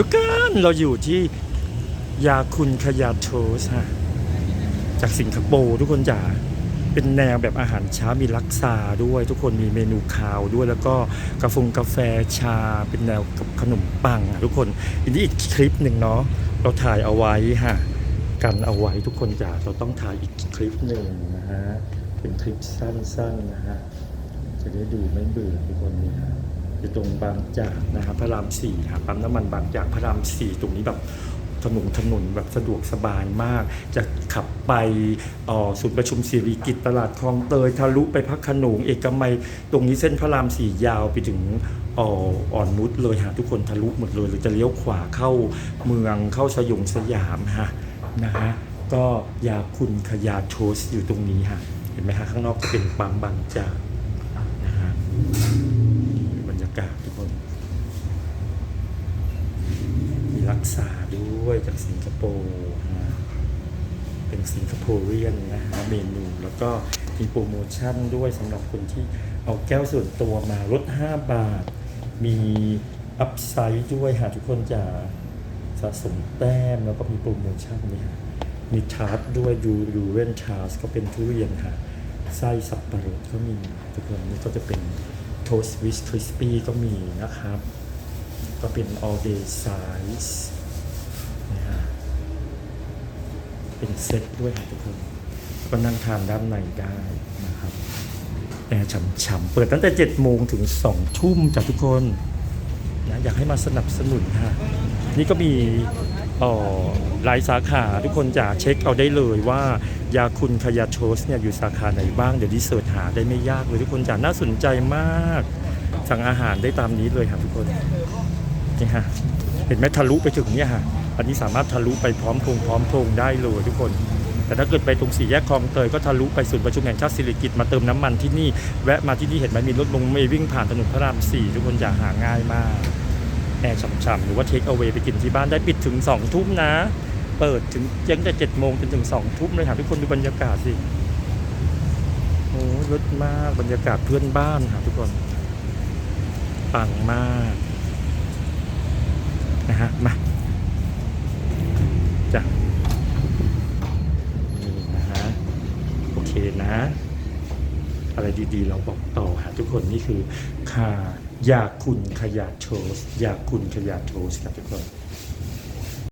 ทุกคนเราอยู่ที่ยาคุณขยาโทสฮะจากสิงคโปร์ทุกคนจ๋าเป็นแนวแบบอาหารเช้ามีลักซาด้วย ทุกคนมีเมนูคาวด้วยแล้วก็กาแฟกาแฟชา เป็นแนวกับขนมปังอะทุกคนอันนี้อีกคลิปหนึ่งเนาะเราถ่ายเอาไว้ฮะกันเอาไว้ทุกคนจ๋าเราต้องถ่ายอีกคลิปหนึ่งนะฮะเป็นคลิปสั้นๆนะฮะจะได้ดูไม่เบื่อทุกคนนี่ฮะ อยู่ตรงบางจากนะครับพระรามสี่ครับปั๊มน้ำมันบางจากพระรามสี่ตรงนี้แบบถนนถนนแบบสะดวกสบายมาก จะขับไปศูนย์ประชุมสิริกิตตลาดคลองเตยทะลุไปพักขนงเอกมัย ตรงนี้เส้นพระรามสี่ยาวไปถึงอ่ออ่อนนุชเลยฮะทุกคนทะลุหมดเลยหรือจะเลี้ยวขวาเข้าเมืองเข้าสยองสยามฮะนะฮะก็ยาคุณขยาโชสอยู่ตรงนี้ฮะเห็นไหมฮะข้างนอกก็เป็นปั๊มบางจากนะฮะ บรรยากาศทุกคน มีรักษา ด้วยจากสิงคโปร์นะเป็นสิงคโปร์เรียนนะฮะเมนูแล้วก็มีโปรโมชั่นด้วยสำหรับคนที่เอาแก้วส่วนตัวมาลด 5 บาท มีอัพไซด์ด้วยหาทุกคนจะสะสมแต้มแล้วก็มีโปรโมชั่นนี่ฮะมีทาร์ตด้วยดูดูเรนทาร์สก็เป็นทุเรียนค่ะไส้สับปะรดก็มีทุกคนนี่ก็จะเป็นโทสต์วิสคริสปี้ก็มีนะครับ ก็เป็น all day size นะฮะเป็นเซ็ตด้วยครับทุกคน ก็นั่งทานด้านในได้นะครับแอร์ฉ่ำๆเปิดตั้งแต่7โมงถึง2ทุ่มจากทุกคนนะอยากให้มาสนับสนุนค่ะ นี่ก็มีออหลายสาขาทุกคนจะเช็คเอาได้เลยว่ายาคุณขยาโชสเนี่ยอยู่สาขาไหนบ้าง เดี๋ยวดีเสิร์ชหาได้ไม่ยากเลยทุกคนจะน่าสนใจมาก สั่งอาหารได้ตามนี้เลยครับทุกคนนี่ฮะเห็นไหมทะลุไปถึงเนี่ยฮะ อันนี้สามารถทะลุไปพร้อมพงพร้อมพงได้เลยทุกคน แต่ถ้าเกิดไปตรงสี่แยกคลองเตยก็ทะลุไปศูนย์ประชุมแห่งชาติสิริกิตมาเติมน้ำมันที่นี่แวะมาที่นี่เห็นไหมมีรถลงเมย์วิ่งผ่านถนนพระรามสี่ทุกคนอย่าหาง่ายมากแอร์ฉ่ำๆหรือว่าเทคเอา a y ไปกินที่บ้านได้ปิดถึง2องทุ่มนะ เปิดถึงยังแต่เจ็ดโมงจนถึง2องทุ่มเลยค่ะทุกคนดูบรรยากาศสิโอ้รถมากบรรยากาศเพื่อนบ้านค่ะทุกคนปังมากนะฮะมา นะ อะไรดีๆ เราบอกต่อหาทุกคนนี่คือค่ายากคุณขยะโชสอยากคุณขยะโชสครับทุกคน